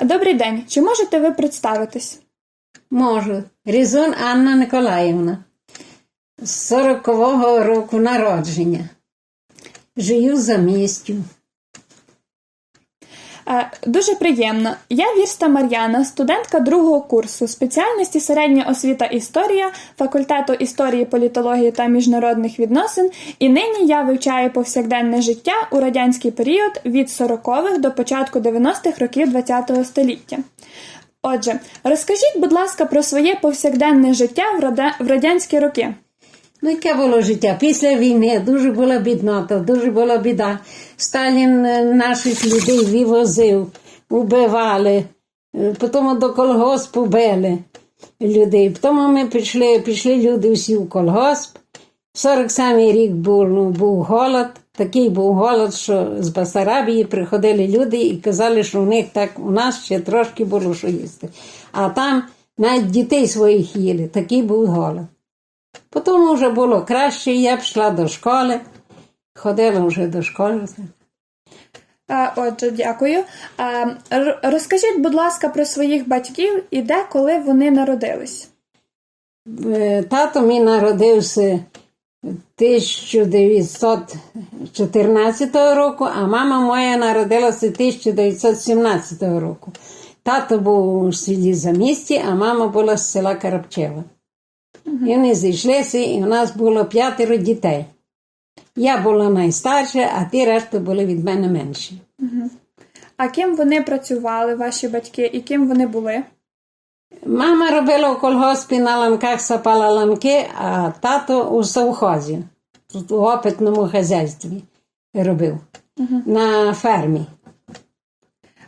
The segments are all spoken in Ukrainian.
Добрий день. Чи можете ви представитись? Можу. Різун Анна Николаївна. З 40-го року народження. Жию за містю. Е, Дуже приємно. Я Вірста Мар'яна, студентка другого курсу спеціальності середня освіта історія факультету історії, політології та міжнародних відносин. І нині я вивчаю повсякденне життя у радянський період від 40-х до початку 90-х років ХХ століття. Отже, розкажіть, будь ласка, про своє повсякденне життя в, радянські роки. Ну, яке було життя? Після війни дуже була біднота, дуже була біда. Сталін е, наших людей вивозив, убивали, Е, потім до колгоспу били людей. Потім ми пішли, пішли люди всі в колгосп. 47-й рік був, ну, був голод. Такий був голод, що з Басарабії приходили люди і казали, що в них так у нас ще трошки було що їсти. А там навіть дітей своїх їли. Такий був голод. Потім вже було краще, я пішла до школи, ходила вже до школи. Е, Отже, дякую. Розкажіть, будь ласка, про своїх батьків і де, коли вони народились. Е, Тато мій народився 1914 року, а мама моя народилася 1917 року. Тато був у селі Замісті, а мама була з села Карапчева. І вони зійшлися, і у нас було п'ятеро дітей. Я була найстарша, а ті решта були від мене менші. А ким вони працювали, ваші батьки, і ким вони були? Мама робила у колгоспі на ланках сапала ланки, а тато у совхозі, тут у опитному хазяйстві робив на фермі.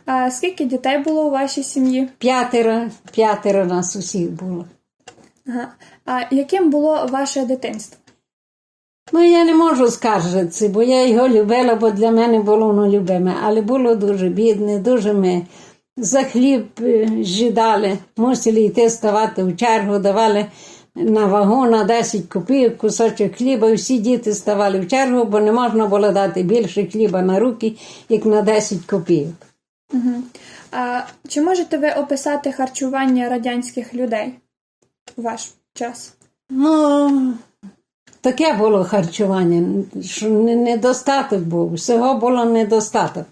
А скільки дітей було у вашій сім'ї? П'ятеро, п'ятеро нас усіх було. Ага. А яким було ваше дитинство? Ну, я не можу скаржитися, бо я його любила, бо для мене було воно любиме, але було дуже бідне, дуже ми за хліб е, жидали, мусили йти ставати в чергу, давали на вагу на 10 копійок кусочок хліба, і всі діти ставали в чергу, бо не можна було дати більше хліба на руки, як на 10 копійок. А чи можете ви описати харчування радянських людей у ваш час? Ну, таке було харчування, що недостаток був, всього було недостаток.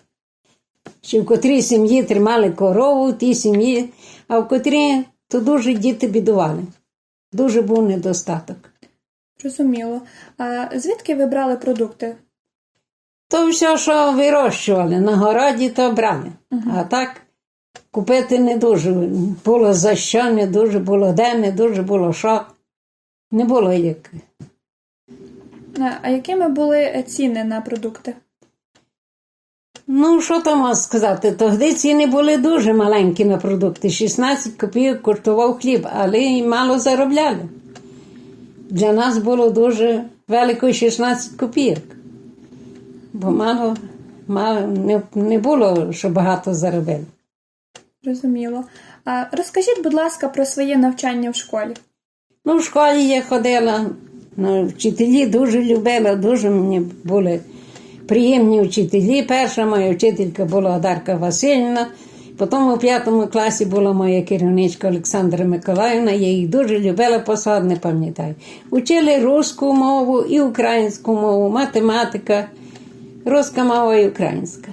Що в котрій сім'ї тримали корову, в тій сім'ї, а в котрій то дуже діти бідували. Дуже був недостаток. Зрозуміло. А звідки ви брали продукти? То все, що вирощували, на городі, то брали. А так купити не дуже було за що, не дуже було де, не дуже було що. Не було як. А а якими були ціни на продукти? Ну, що там сказати? Тоді ціни були дуже маленькі на продукти. 16 копійок коштував хліб, але й мало заробляли. Для нас було дуже велико 16 копійок. Бо мало, мало не, не було, що багато заробили. Зрозуміло. А розкажіть, будь ласка, про своє навчання в школі. Ну, в школі я ходила, ну, вчителі дуже любила, дуже мені були приємні вчителі. Перша моя вчителька була Одарка Васильівна, потім у п'ятому класі була моя керівничка Олександра Миколаївна, я їх дуже любила, посад не пам'ятаю. Учили русську мову і українську мову, математика, руська мова і українська.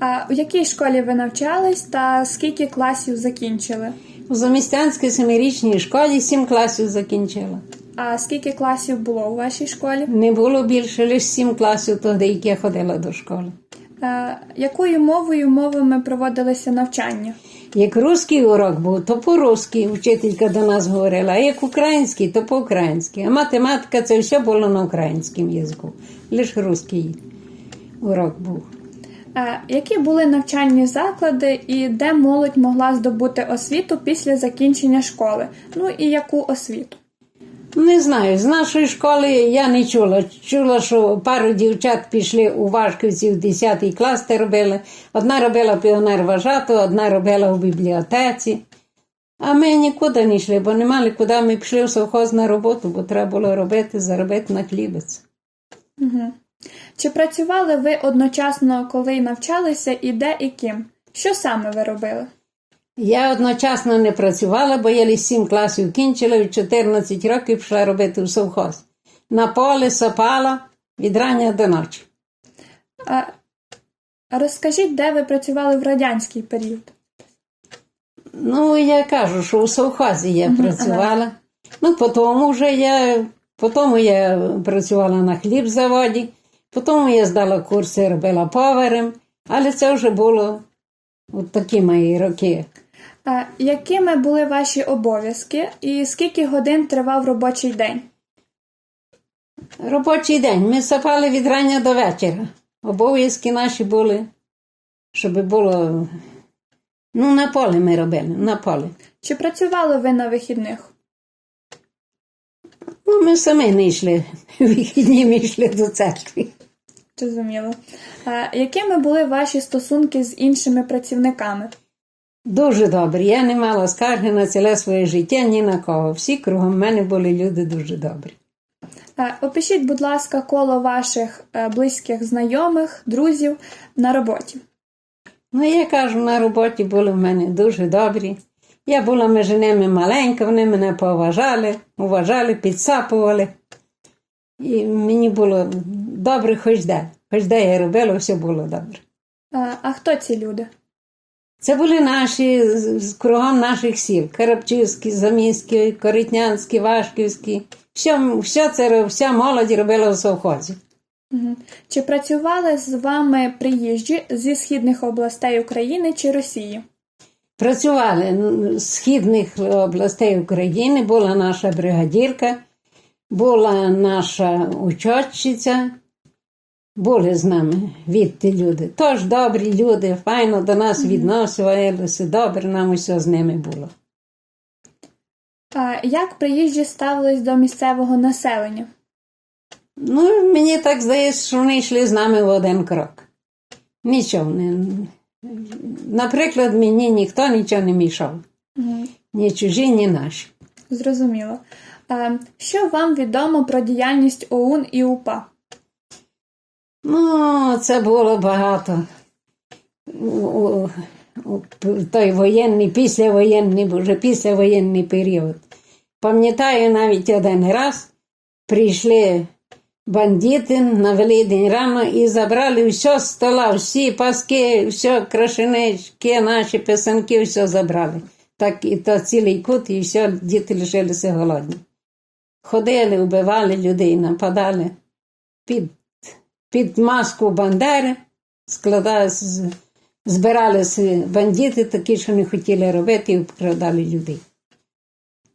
А у якій школі ви навчались та скільки класів закінчили? У Замістянській семирічній школі сім класів закінчила. А скільки класів було у вашій школі? Не було більше лише сім класів тоді, як я ходила до школи. А, якою мовою мовами проводилися навчання? Як русський урок був, то по-русски вчителька до нас говорила, а як український, то по-українськи. А математика це все було на українському язику. Лише русський урок був. А, які були навчальні заклади і де молодь могла здобути освіту після закінчення школи? Ну і яку освіту? Не знаю, з нашої школи я не чула. Чула, що пару дівчат пішли у Вашківці в 10 клас те робили. Одна робила піонер вважату, одна робила у бібліотеці. А ми нікуди не йшли, бо не мали куди. Ми пішли в совхоз на роботу, бо треба було робити, заробити на хлібець. Чи працювали ви одночасно, коли навчалися, і де і ким? Що саме ви робили? Я одночасно не працювала, бо я лише 7 класів кінчила і в 14 років пішла робити в совхоз. На поле сапала від рання до ночі. А, а розкажіть, де ви працювали в радянський період? Ну, я кажу, що у совхозі я працювала. Ну, потім вже я, потім я працювала на хлібзаводі, потім я здала курси, робила поварем, але це вже було от такі мої роки. Якими були ваші обов'язки і скільки годин тривав робочий день? Робочий день. Ми сапали від рання до вечора. Обов'язки наші були, щоб було. Ну, на полі ми робили, на полі. Чи працювали ви на вихідних? Ну, ми самі не йшли. Вихідні ми йшли до церкви. Зрозуміло. Якими були ваші стосунки з іншими працівниками? Дуже добрі. Я не мала скарги на ціле своє життя ні на кого. Всі кругом мене були люди дуже добрі. Опишіть, будь ласка, коло ваших е, близьких знайомих, друзів на роботі. Ну, я кажу, на роботі були в мене дуже добрі. Я була між ними маленька, вони мене поважали, уважали, підсапували. І мені було добре хоч де. Хоч де я робила, все було добре. А, а хто ці люди? Це були наші з- кругом наших сіл: Карабчівські, Заміські, Коритнянські, Вашківські. Все, все це вся молодь робила в совхозі. Чи працювали з вами приїжджі зі східних областей України чи Росії? Працювали з східних областей України, була наша бригадірка, була наша учотчиця, були з нами відти люди. Тож добрі люди, файно до нас відносилися, добре нам усе з ними було. А, як приїжджі ставились до місцевого населення? Ну, мені так здається, що вони йшли з нами в один крок. Нічого не. Наприклад, мені ніхто нічого не мішав. Мгм. Ні чужі, ні наші. Зрозуміло. Що вам відомо про діяльність ОУН і УПА? Ну, це було багато. У, той воєнний, післявоєнний, вже післявоєнний період. Пам'ятаю навіть один раз прийшли бандити на Великдень рано і забрали все з стола, всі паски, все крашенички, наші писанки, все забрали. Так і то цілий кут, і все, діти лишилися голодні. Ходили, вбивали людей, нападали під під маску Бандери складали, з- збиралися бандити, такі, що не хотіли робити, і вкрадали людей.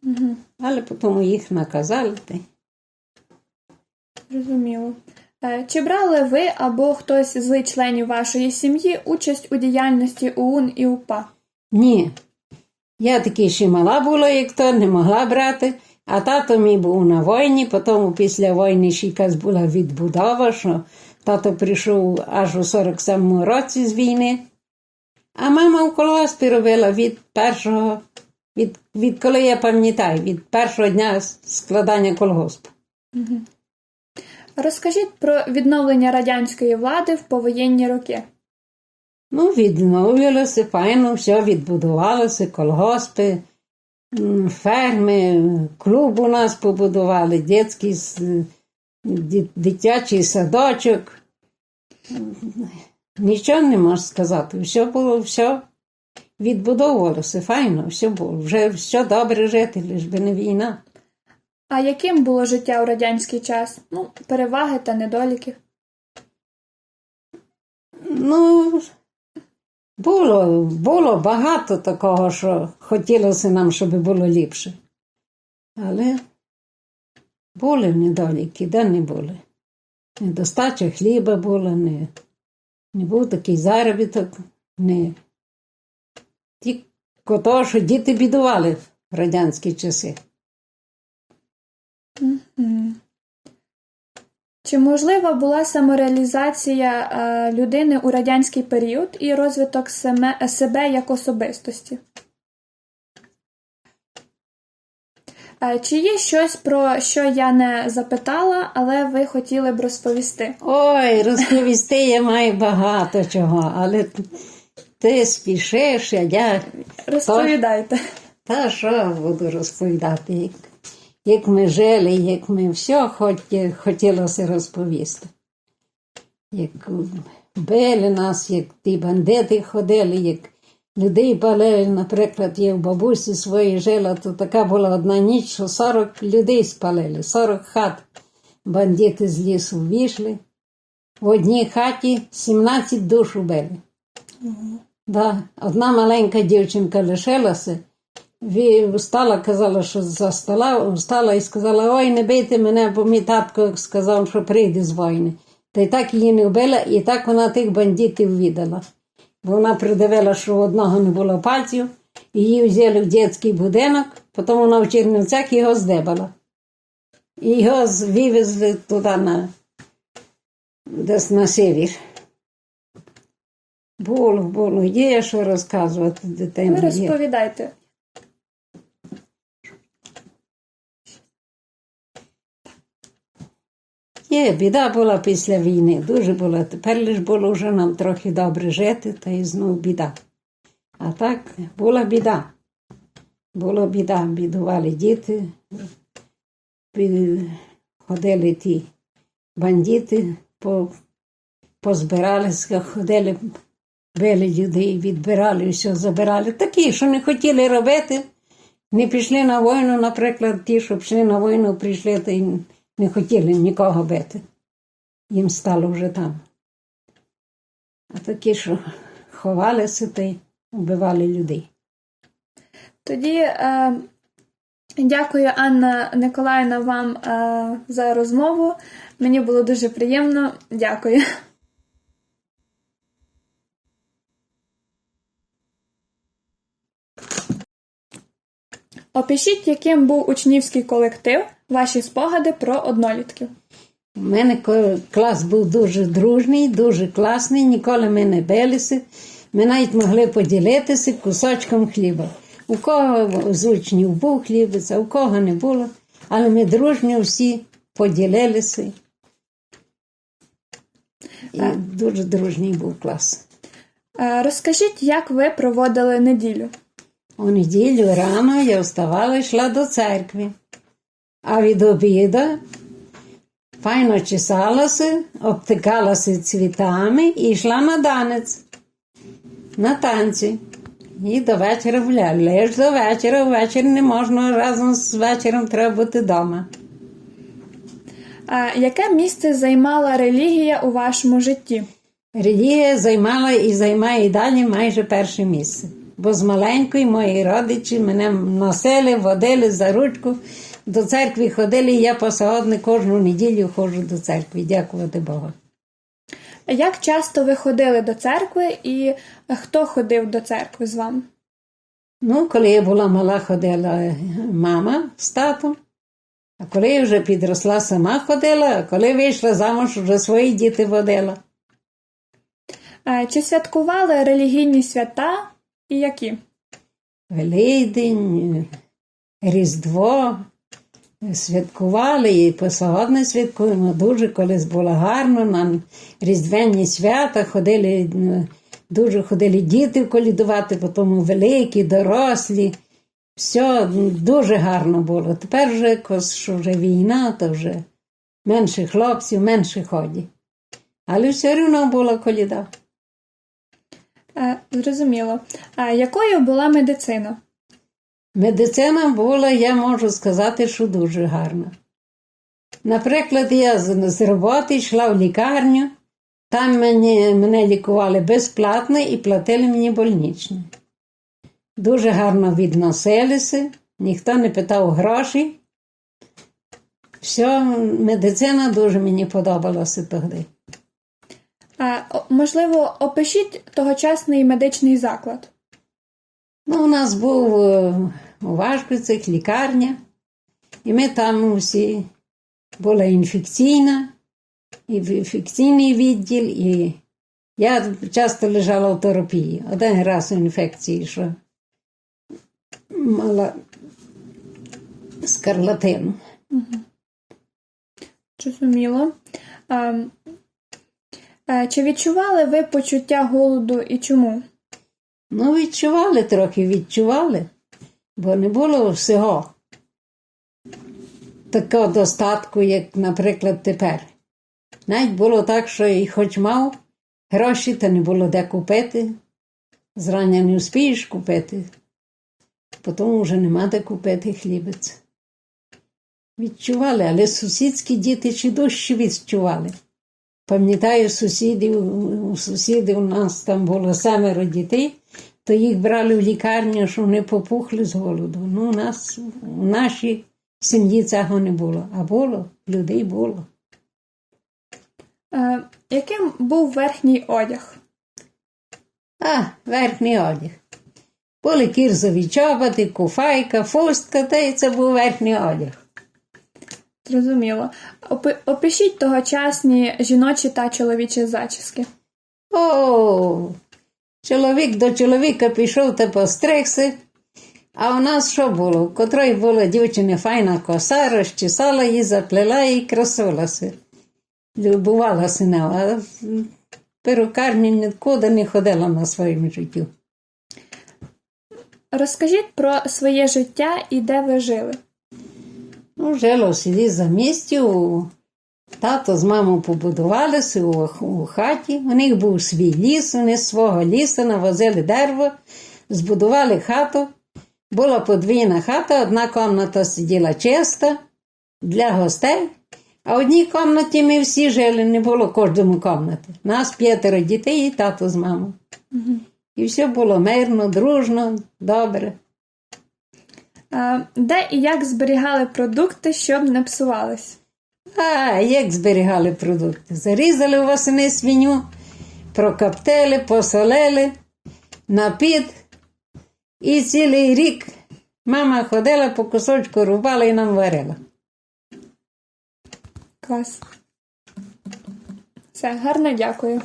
Угу. Але потім їх наказали. Зрозуміло. Е, Чи брали ви або хтось з членів вашої сім'ї участь у діяльності ОУН і УПА? Ні. Я таки ще мала була, як то, не могла брати. А тато мій був на війні, потім після війни ще якась була відбудова, що тато прийшов аж у 47-му році з війни. А мама в колгоспі робила від першого, від, від коли я пам'ятаю, від першого дня складання колгоспу. Розкажіть про відновлення радянської влади в повоєнні роки. Ну, відновилося, файно, все відбудувалося, колгоспи, ферми, клуб у нас побудували, дитячий, дитячий садочок. Нічого не можу сказати. Все було, все відбудовувалося, файно, все було. Вже все добре жити, лиш би не війна. А яким було життя у радянський час? Ну, переваги та недоліки. Ну, було, було багато такого, що хотілося нам, щоб було ліпше. Але були недоліки, де не були. Недостача хліба була, не, не був такий заробіток, не тільки того, що діти бідували в радянські часи. Чи можлива була самореалізація е, людини у радянський період і розвиток себе як особистості? Чи є щось, про що я не запитала, але ви хотіли б розповісти? Ой, розповісти я маю багато чого, але ти спішиш, а я Розповідайте. та що буду розповідати, як, як ми жили, як ми все хоті, хотілося розповісти. Як били нас, як ті бандити ходили, як людей палили, наприклад, я в бабусі своїй жила, то така була одна ніч, що 40 людей спалили, 40 хат. Бандити з лісу вийшли. В одній хаті 17 душ убили. Да. Одна маленька дівчинка лишилася, встала, казала, що за стола, встала і сказала, ой, не бийте мене, бо мій татко сказав, що прийде з війни. Та й так її не вбила, і так вона тих бандитів віддала. Вона придивила, що одного не було пальців, її взяли в дитячий будинок, потім вона в Чернівцях його здебала. І його вивезли туди на десь на севір. Було, було, є що розказувати Ви дитині. Є. розповідайте. Є, біда була після війни, дуже була. Тепер лиш було вже нам трохи добре жити, та й знов біда. А так була біда. Була біда, бідували діти, ходили ті бандити, по, позбиралися, ходили, били людей, відбирали, все забирали. Такі, що не хотіли робити, не пішли на війну, наприклад, ті, що пішли на війну, прийшли та й не хотіли нікого бити. Їм стало вже там. А такі, що ховалися та й вбивали людей. Тоді е, дякую, Анна Николаївна, вам е, за розмову. Мені було дуже приємно. Дякую. Опишіть, яким був учнівський колектив, ваші спогади про однолітків. У мене клас був дуже дружний, дуже класний, ніколи ми не билися. Ми навіть могли поділитися кусочком хліба. У кого з учнів був хлібець, а у кого не було. Але ми дружньо всі поділилися. І дуже дружній був клас. Е, розкажіть, як ви проводили неділю. У неділю рано я вставала і йшла до церкви. А від обіду файно чесалася, обтикалася цвітами і йшла на танець, на танці. І до вечора гуляли. Лиш до вечора, ввечері не можна разом з вечором треба бути вдома. Е, яке місце займала релігія у вашому житті? Релігія займала і займає і далі майже перше місце. Бо з маленької мої родичі мене носили, водили за ручку, до церкви ходили, і я по сьогодні кожну неділю ходжу до церкви, дякувати Богу. Як часто ви ходили до церкви і хто ходив до церкви з вами? Ну, коли я була мала, ходила мама з татом, а коли я вже підросла, сама ходила, а коли вийшла замуж, вже свої діти водила. Чи святкували релігійні свята і які? Великдень, Різдво. Святкували і по сьогодні святкуємо. Дуже колись було гарно. На різдвяні свята ходили, дуже ходили діти колідувати, потім великі, дорослі. Все дуже гарно було. Тепер вже, що вже війна, то вже менше хлопців, менше ходять. Але все одно була коліда. Е, Зрозуміло. Е, Якою була медицина? Медицина була, я можу сказати, що дуже гарна. Наприклад, я з, роботи йшла в лікарню, там мені, мене лікували безплатно і платили мені больничне. Дуже гарно відносилися, ніхто не питав грошей. Все, медицина дуже мені подобалася тоді. Можливо, опишіть тогочасний медичний заклад. Ну, у нас був е, у Важківцях лікарня, і ми там усі була інфекційна, і в- інфекційний відділ, і я часто лежала в терапії. Один раз у інфекції, що мала скарлатину. Зрозуміло. Е, Чи відчували ви почуття голоду і чому? Ну, відчували трохи, відчували, бо не було всього такого достатку, як, наприклад, тепер. Навіть було так, що і хоч мав гроші, та не було де купити. Зрання не вспієш купити, потім вже нема де купити хлібець. Відчували, але сусідські діти чи дужче відчували. Пам'ятаю, сусідів, у сусідів у нас там було семеро дітей, то їх брали в лікарню, що вони попухли з голоду. Ну, у нас у нашій сім'ї цього не було, а було, людей було. Е, яким був верхній одяг? А, верхній одяг. Були кірзові чоботи, куфайка, фустка, та й це був верхній одяг. Зрозуміло. Опи- опишіть тогочасні жіночі та чоловічі зачіски. О, чоловік до чоловіка пішов та постригся. А у нас що було? У котрої була дівчина файна коса, розчесала її, заплела і красилася. Любувалася нею, а в перукарні нікуди не ходила на своєму життю. Розкажіть про своє життя і де ви жили. Ну, жила в селі за містю. Тато з мамою побудувалися у, у хаті. У них був свій ліс, вони з свого лісу навозили дерево, збудували хату. Була подвійна хата, одна кімната сиділа чиста для гостей, а в одній кімнаті ми всі жили, не було кожному кімнати. Нас п'ятеро дітей і тато з мамою. І все було мирно, дружно, добре. Е, де і як зберігали продукти, щоб не псувались? А як зберігали продукти? Зарізали у восени свиню, прокоптили, посолили, напід. І цілий рік мама ходила по кусочку, рубала і нам варила. Клас. Все, гарно дякую.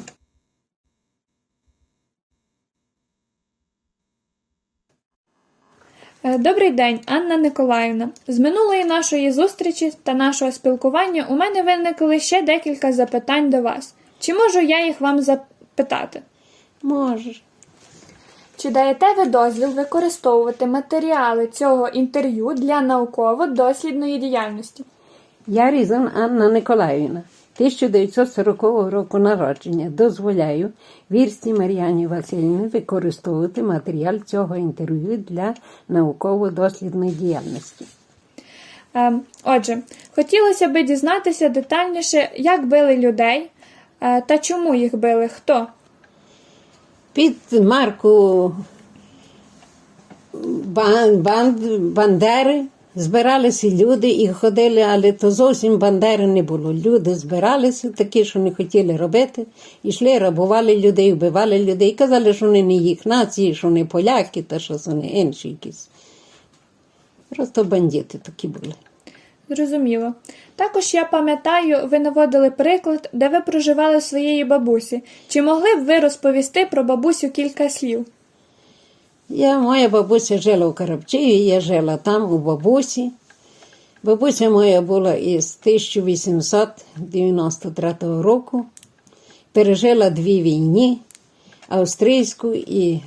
Добрий день, Анна Николаївна. З минулої нашої зустрічі та нашого спілкування у мене виникли ще декілька запитань до вас. Чи можу я їх вам запитати? Можеш. Чи даєте ви дозвіл використовувати матеріали цього інтерв'ю для науково-дослідної діяльності? Я Різан Анна Николаївна, 1940 року народження. Дозволяю вірсті Мар'яні Васильівні використовувати матеріал цього інтерв'ю для науково-дослідної діяльності. Е, Отже, хотілося би дізнатися детальніше, як били людей е, та чому їх били, хто. Під марку бан, банд, Бандери збиралися люди і ходили, але то зовсім Бандери не було. Люди збиралися, такі, що не хотіли робити, йшли, рабували людей, вбивали людей, казали, що вони не їх нації, що вони поляки, та що вони інші якісь. Просто бандити такі були. Зрозуміло. Також я пам'ятаю, ви наводили приклад, де ви проживали своєї бабусі. Чи могли б ви розповісти про бабусю кілька слів? Я, моя бабуся жила у Карабчеві, я жила там у бабусі. Бабуся моя була із 1893 року. Пережила дві війни, австрійську і,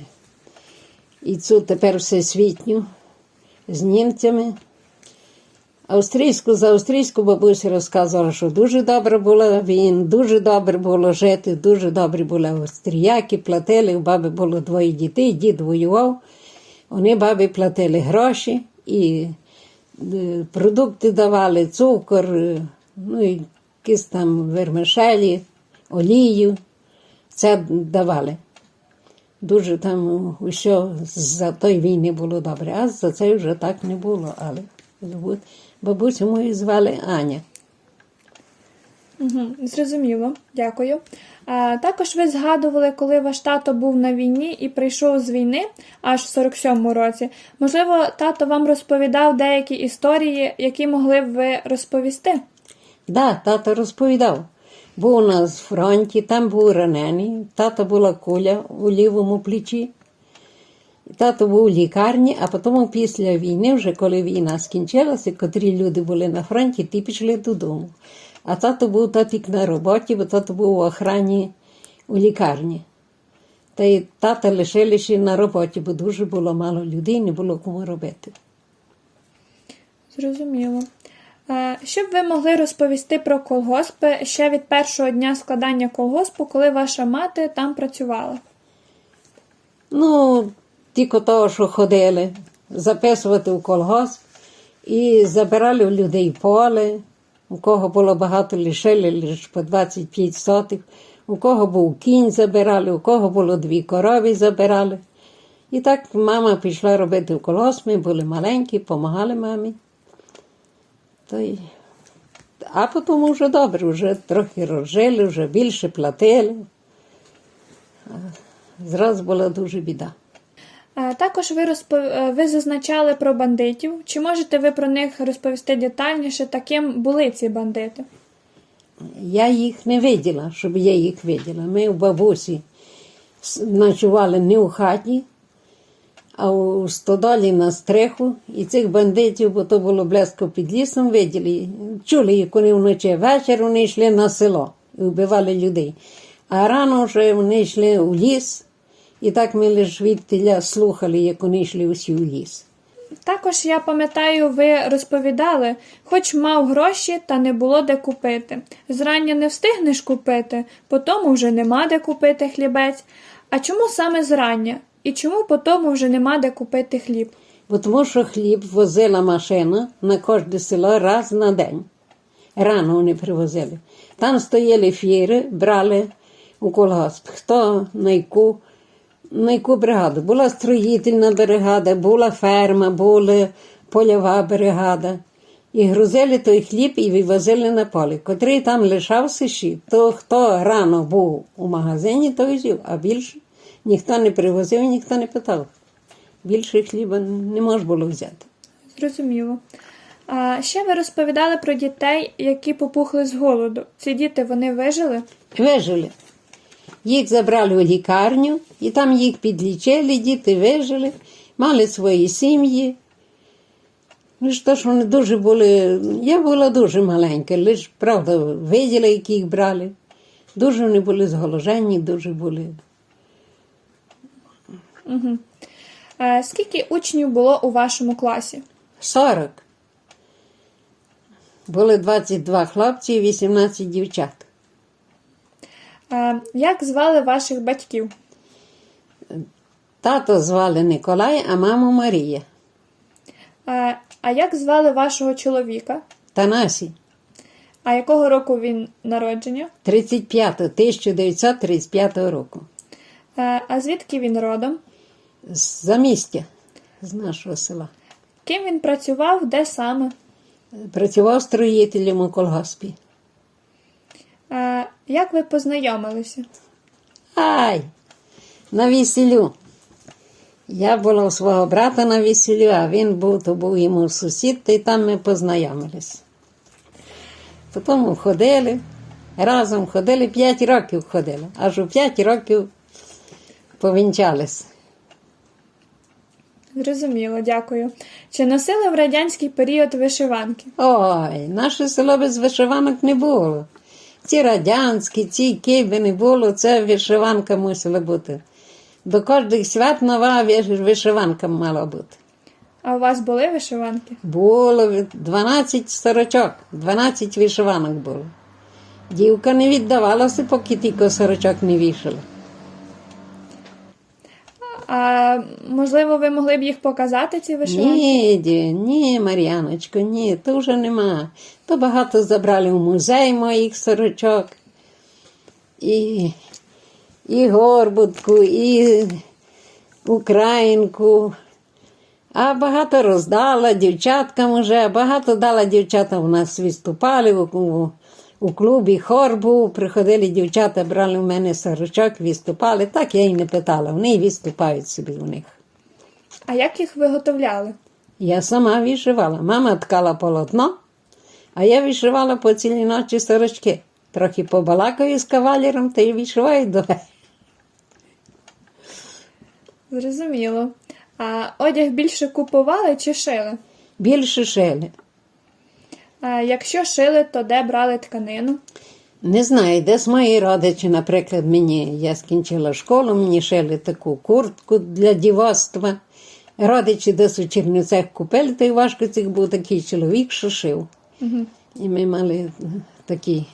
і цю тепер всесвітню з німцями. Австрійську за австрійську бабуся розказувала, що дуже добре була він, дуже добре було жити, дуже добре були австріяки, платили, у баби було двоє дітей, дід воював. Вони бабі платили гроші і е, продукти давали, цукор, е, ну і якісь там вермишелі, олію. Це давали. Дуже там усе за той війни було добре, а за це вже так не було. Але бабусю мою звали Аня. Угу, зрозуміло, дякую. А, також ви згадували, коли ваш тато був на війні і прийшов з війни аж в 47-му році. Можливо, тато вам розповідав деякі історії, які могли б ви розповісти? Да, тато розповідав. Був у нас в фронті, там був ранений, тато була куля у лівому плечі. Тато був у лікарні, а потім після війни, вже коли війна скінчилася, котрі люди були на фронті, ті пішли додому. А тато був татік на роботі, бо тато був у охрані у лікарні. Та й тата лишили ще на роботі, бо дуже було мало людей, не було кому робити. Зрозуміло. Е, Що б ви могли розповісти про колгоспи ще від першого дня складання колгоспу, коли ваша мати там працювала? Ну, тільки того, що ходили, записувати в колгосп і забирали в людей поле. У кого було багато лишили, лише по 25 сотих. У кого був кінь забирали, у кого було дві корови забирали. І так мама пішла робити в колгосп, ми були маленькі, допомагали мамі. То й... А потім вже добре, вже трохи розжили, вже більше платили. Зразу була дуже біда. Е, Також ви, розпо... е, ви зазначали про бандитів. Чи можете ви про них розповісти детальніше, таким були ці бандити? Я їх не виділа, щоб я їх виділа. Ми у бабусі ночували не у хаті, а у стодолі на стреху. І цих бандитів, бо то було близько під лісом, виділи. Чули, як вони вночі вечір вони йшли на село і вбивали людей. А рано вже вони йшли у ліс, і так ми лише відтіля слухали, як вони йшли усі у ліс. Також я пам'ятаю, ви розповідали, хоч мав гроші, та не було де купити. Зрання не встигнеш купити, потому вже нема де купити хлібець. А чому саме зрання? І чому потому вже нема де купити хліб? Бо тому що хліб возила машина на кожне село раз на день. Рано вони привозили. Там стояли фіри, брали у колгосп. Хто на яку, на яку бригаду? Була строїтельна бригада, була ферма, була польова бригада. І грузили той хліб і вивозили на поле. Котрий там лишався ще, то хто рано був у магазині, той взяв, а більше ніхто не привозив, ніхто не питав. Більше хліба не можна було взяти. Зрозуміло. А ще ви розповідали про дітей, які попухли з голоду. Ці діти вони вижили? Вижили. Їх забрали у лікарню, і там їх підлічили, діти вижили, мали свої сім'ї. То, що вони дуже були. Я була дуже маленька, лише правда, виділа, які їх брали. Дуже вони були зголожені, дуже були. Угу. Е, скільки учнів було у вашому класі? 40. Були 22 хлопці і 18 дівчат. Як звали ваших батьків? Тато звали Николай, а маму Марія. А як звали вашого чоловіка? Танасі. А якого року він народження? 35 1935 року. А звідки він родом? З замістя з нашого села. Ким він працював, де саме? Працював строїтелем у колгоспі. Як ви познайомилися? Ай! На весіллю. Я була у свого брата на весіллю, а він був, то був йому сусід, та й там ми познайомились. Потім ходили, разом ходили, п'ять років ходили, аж у п'ять років повінчались. Зрозуміло, дякую. Чи носили в радянський період вишиванки? Ой, наше село без вишиванок не було. Ці радянські, ці киби не було, це вишиванка мусила бути. До кожних свят нова вишиванка мала бути. А у вас були вишиванки? Було від 12 сорочок, 12 вишиванок було. Дівка не віддавалася, поки тільки сорочок не вішала. А можливо, ви могли б їх показати, ці вишиванки? Ні, ні, Мар'яночко, ні, то вже нема. То багато забрали в музей моїх сорочок. І, і горбутку, і українку. А багато роздала дівчаткам уже, багато дала дівчатам у нас виступали у, у, у клубі хор був, приходили дівчата, брали в мене сорочок, виступали. Так я й не питала, вони виступають собі у них. А як їх виготовляли? Я сама вишивала. Мама ткала полотно, а я вишивала по цілій ночі сорочки. Трохи побалакаю з кавалером та й вишиваю до Зрозуміло. А одяг більше купували чи шили? більше шили. А якщо шили, то де брали тканину? Не знаю, десь мої родичі, наприклад, мені, я скінчила школу, мені шили таку куртку для дівоцтва. Родичі десь у Чернівцях купили, той важко цих був такий чоловік, що шив. І ми мали такі.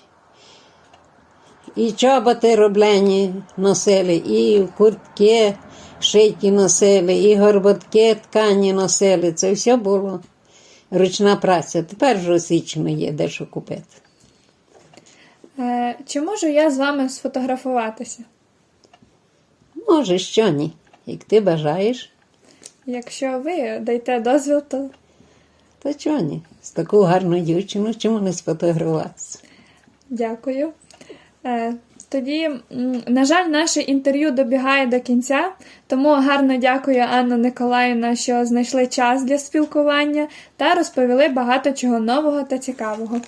І чоботи роблені носили, і куртки шиті носили, і горботки ткані носили. Це все було ручна праця. Тепер вже осічно є дещо купити. Е, чи можу я з вами сфотографуватися? Може, що ні. Як ти бажаєш, Якщо ви дайте дозвіл, то то чого ні? З таку гарну дівчину чому не сфотографуватися? Дякую. Е, тоді, на жаль, наше інтерв'ю добігає до кінця, тому гарно дякую Анна Николаївна, що знайшли час для спілкування та розповіли багато чого нового та цікавого.